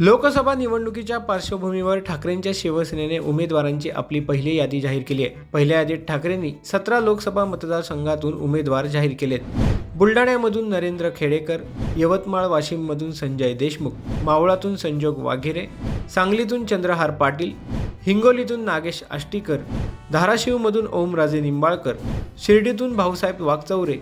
लोकसभा निवडणुकीच्या पार्श्वभूमीवर ठाकरेंच्या शिवसेनेने उमेदवारांची आपली पहिली यादी जाहीर केली आहे. पहिल्या यादीत ठाकरेंनी सतरा लोकसभा मतदारसंघातून उमेदवार जाहीर केलेत. बुलढाण्यामधून नरेंद्र खेडेकर यवतमाळ वाशिममधून संजय देशमुख मावळातून संजोग वाघेरे सांगलीतून चंद्रहार पाटील हिंगोलीतून नागेश आष्टीकर धाराशिवमधून ओमराजे निंबाळकर शिर्डीतून भाऊसाहेब वाघचौरे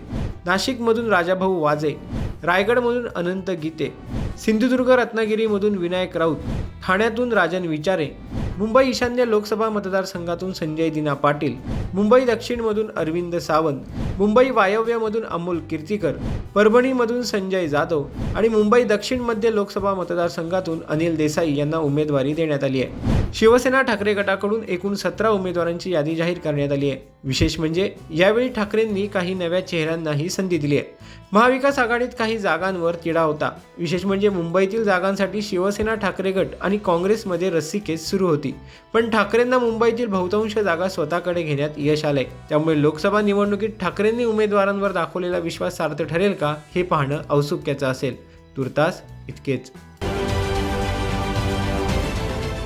नाशिकमधून राजाभाऊ वाजे रायगडमधून अनंत गीते सिंधुदुर्ग रत्नागिरीमधून विनायक राऊत ठाण्यातून राजन विचारे मुंबई ईशान्य लोकसभा मतदारसंघातून संजय दिना पाटील मुंबई दक्षिणमधून अरविंद सावंत मुंबई वायव्यमधून अमोल कीर्तीकर परभणीमधून संजय जाधव आणि मुंबई दक्षिण मध्य लोकसभा मतदारसंघातून अनिल देसाई यांना उमेदवारी देण्यात आली आहे. शिवसेना ठाकरे गटाकडून एकूण सतरा उमेदवारांची यादी जाहीर करण्यात आली आहे. विशेष म्हणजे यावेळी ठाकरेंनी काही नव्या चेहऱ्यांनाही संधी दिली आहे. महाविकास आघाडीत काही जागांवर तिढा होता. विशेष म्हणजे मुंबईतील जागांसाठी शिवसेना ठाकरे गट आणि काँग्रेसमध्ये रस्सीखेच सुरू होती. पण ठाकरेंना मुंबईतील बहुतांश जागा स्वतःकडे घेण्यात यश आलंय. त्यामुळे लोकसभा निवडणुकीत ठाकरेंनी उमेदवारांवर दाखवलेला विश्वास सार्थ ठरेल का हे पाहणं औत्सुक्याचं असेल. तुर्तास इतकेच.